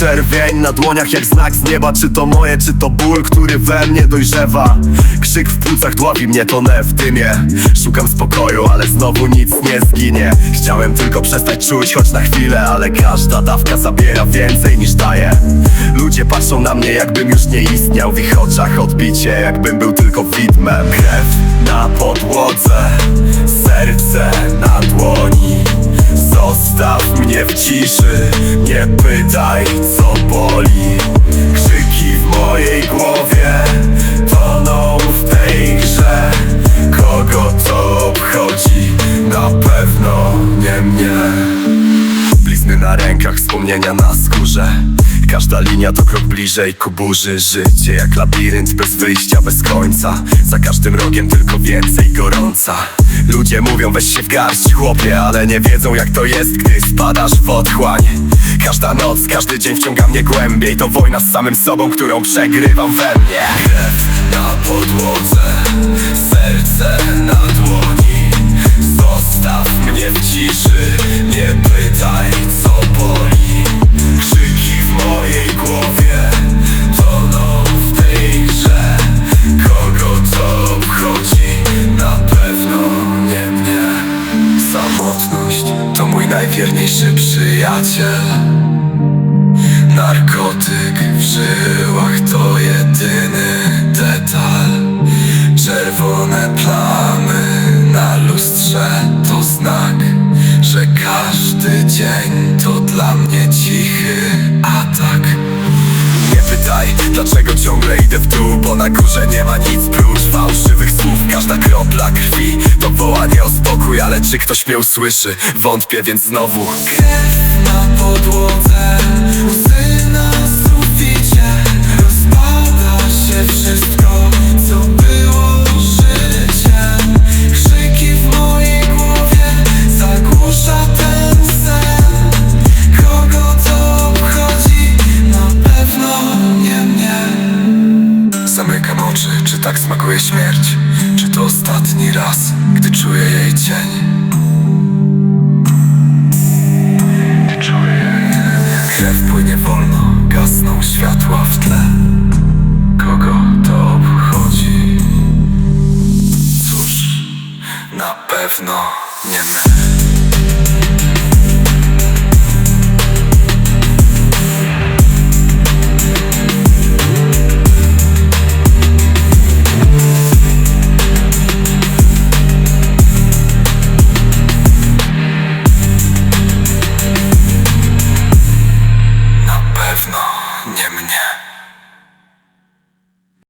Czerwień na dłoniach jak znak z nieba. Czy to moje, czy to ból, który we mnie dojrzewa? Krzyk w płucach dławi mnie, tonę w dymie. Szukam spokoju, ale znowu nic nie zginie. Chciałem tylko przestać czuć, choć na chwilę Ale każda dawka zabiera więcej niż daje. Ludzie patrzą na mnie, jakbym już nie istniał. W ich oczach odbicie, jakbym był tylko widmem. Krew na podłodze, serce na dłoni. Zostaw ciszy, nie pytaj co boli. Krzyki w mojej głowie toną w tej grze. Kogo to obchodzi? Na pewno nie mnie. Blizny na rękach, wspomnienia na skórze Każda linia to krok bliżej ku burzy. Życie jak labirynt bez wyjścia, bez końca. Za każdym rogiem tylko więcej gorąca. Ludzie mówią weź się w garść chłopie Ale nie wiedzą jak to jest, gdy spadasz w otchłań. Każda noc, każdy dzień wciąga mnie głębiej. To wojna z samym sobą, którą przegrywam we mnie. Krew na podłodze, serce na dłoni najwierniejszy przyjaciel. Narkotyk w żyłach to jedyny detal. Czerwone plamy na lustrze to znak Że każdy dzień to dla mnie cichy atak. Nie pytaj, dlaczego ciągle idę w dół Bo na górze nie ma nic prócz fałszywych Czy ktoś mnie usłyszy? Wątpię, więc znowu Krew na podłodze, to ostatni raz, gdy czuję jej cień? Krew płynie wolno, gasną światła w tle Kogo to obchodzi? Cóż, na pewno nie mnie